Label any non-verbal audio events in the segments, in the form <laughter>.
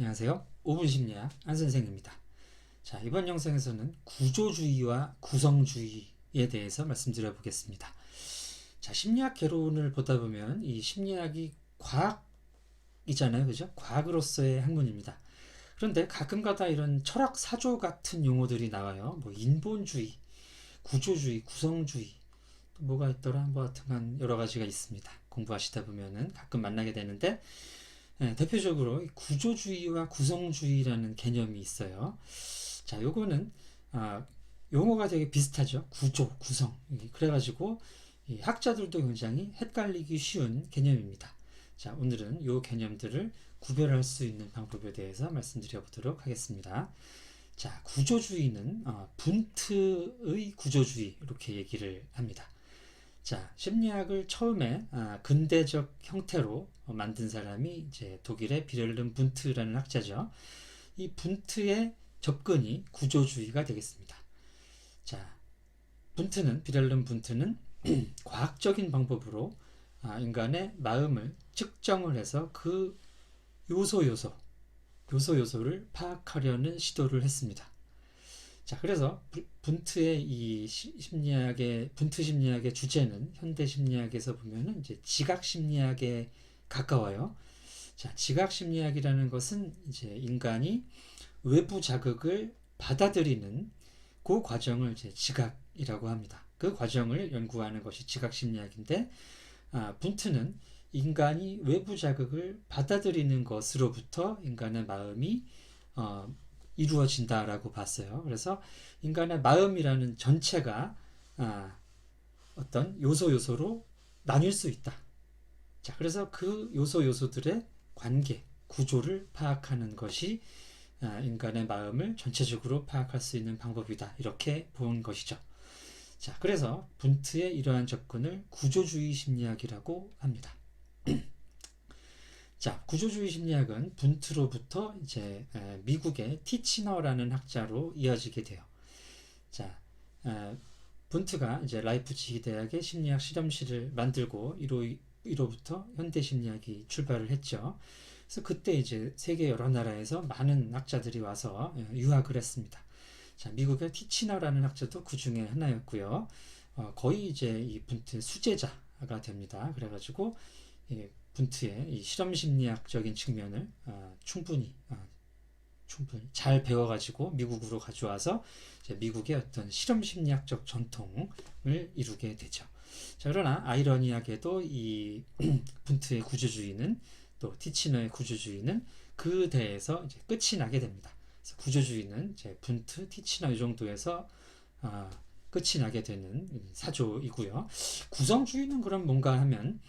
안녕하세요. 5분 심리학 안선생입니다. 자, 이번 영상에서는 구조주의와 구성주의에 대해서 말씀드려 보겠습니다. 자, 심리학 개론을 보다 보면 이 심리학이 과학이잖아요. 그죠? 과학으로서의 학문입니다. 그런데 가끔가다 이런 철학 사조 같은 용어들이 나와요. 뭐 인본주의, 구조주의, 구성주의, 또 뭐가 있더라? 뭐 하여튼간 여러 가지가 있습니다. 공부하시다 보면은 가끔 만나게 되는데 네, 대표적으로 구조주의와 구성주의라는 개념이 있어요. 자, 요거는 아, 용어가 되게 비슷하죠. 구조, 구성. 그래가지고 이 학자들도 굉장히 헷갈리기 쉬운 개념입니다. 자, 오늘은 요 개념들을 구별할 수 있는 방법에 대해서 말씀드려 보도록 하겠습니다. 자, 구조주의는 어, 분트의 구조주의 이렇게 얘기를 합니다. 자, 심리학을 처음에 아, 근대적 형태로 만든 사람이 이제 독일의 비렐름 분트라는 학자죠. 이 분트의 접근이 구조주의가 되겠습니다. 자, 분트는 비렐름 분트는 <clears throat> 과학적인 방법으로 아, 인간의 마음을 측정을 해서 그 요소 요소 요소 요소를 파악하려는 시도를 했습니다. 자, 그래서 분트의 이 심리학의 분트 심리학의 주제는 현대 심리학에서 보면은 이제 지각 심리학에 가까워요. 자, 지각 심리학이라는 것은 이제 인간이 외부 자극을 받아들이는 그 과정을 이제 지각이라고 합니다. 그 과정을 연구하는 것이 지각 심리학인데 아, 분트는 인간이 외부 자극을 받아들이는 것으로부터 인간의 마음이 어, 이루어진다라고 봤어요. 그래서 인간의 마음이라는 전체가 아, 어떤 요소 요소로 나뉠 수 있다. 자, 그래서 그 요소 요소들의 관계, 구조를 파악하는 것이 아, 인간의 마음을 전체적으로 파악할 수 있는 방법이다. 이렇게 본 것이죠. 자, 그래서 분트의 이러한 접근을 구조주의 심리학이라고 합니다. <clears throat> 자, 구조주의 심리학은 분트로부터 이제 미국의 티치너라는 학자로 이어지게 돼요. 자, 분트가 이제 라이프치히 대학의 심리학 실험실을 만들고 이로 이로부터 현대 심리학이 출발을 했죠. 그래서 그때 이제 세계 여러 나라에서 많은 학자들이 와서 유학을 했습니다. 자, 미국의 티치너라는 학자도 그 중에 하나였고요. 어, 거의 이제 이 분트 수제자가 됩니다. 그래가지고 예, 분트의 이 실험 심리학적인 측면을 어, 충분히 어, 충분히 잘 배워가지고 미국으로 가져와서 미국의 어떤 실험 심리학적 전통을 이루게 되죠. 자, 그러나 아이러니하게도 이 <clears throat> 분트의 구조주의는 또 티치너의 구조주의는 그 대에서 이제 끝이 나게 됩니다. 그래서 구조주의는 이제 분트, 티치너 이 정도에서 어, 끝이 나게 되는 사조이고요. 구성주의는 그럼 뭔가 하면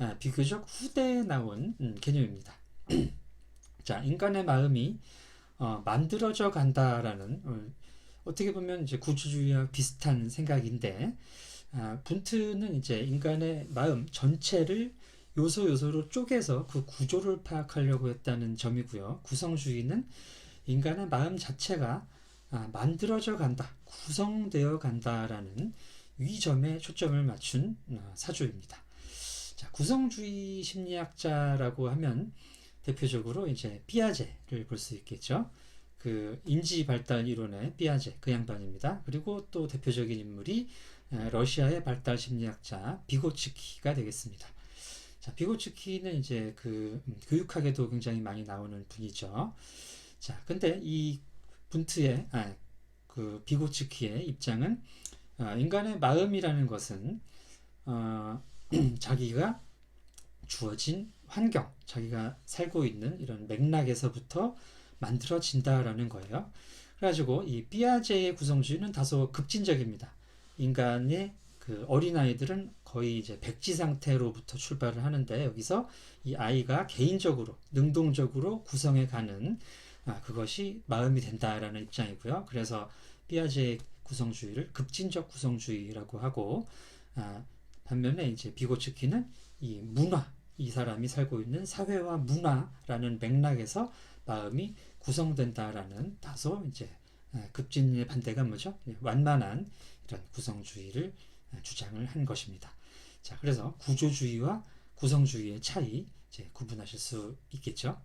아, 비교적 후대에 나온 음, 개념입니다. <clears throat> 자, 인간의 마음이 어, 만들어져 간다라는 어, 떻게 보면 이제 구조주의와 비슷한 생각인데 아, 분트는 이제 인간의 마음 전체를 요소 요소로 쪼개서 그 구조를 파악하려고 했다는 점이고요. 구성주의는 인간의 마음 자체가 아, 만들어져 간다, 구성되어 간다라는 위점에 초점을 맞춘 어, 사조입니다. 자, 구성주의 심리학자라고 하면 대표적으로 이제 삐아제를 볼 수 있겠죠. 그 인지 발달 이론의 삐아제 그 양반입니다. 그리고 또 대표적인 인물이 러시아의 발달 심리학자 비고츠키가 되겠습니다. 자, 비고츠키는 이제 그 음, 교육학에도 굉장히 많이 나오는 분이죠. 자, 근데 이 분트의 아, 그 비고츠키의 입장은 어, 인간의 마음이라는 것은 어, <clears throat> 자기가 주어진 환경, 자기가 살고 있는 이런 맥락에서부터 만들어진다라는 거예요. 그래가지고 이 삐아제의 구성주의는 다소 급진적입니다. 인간의 그 어린아이들은 거의 이제 백지 상태로부터 출발을 하는데 여기서 이 아이가 개인적으로 능동적으로 구성해 가는 아, 그것이 마음이 된다라는 입장이고요. 그래서 삐아제의 구성주의를 급진적 구성주의라고 하고 아, 반면에 이제 비고츠키는 이 문화, 이 사람이 살고 있는 사회와 문화라는 맥락에서 마음이 구성된다라는 다소 이제 급진의 반대가 뭐죠? 예, 완만한 이런 구성주의를 주장을 한 것입니다. 자, 그래서 구조주의와 구성주의의 차이 이제 구분하실 수 있겠죠.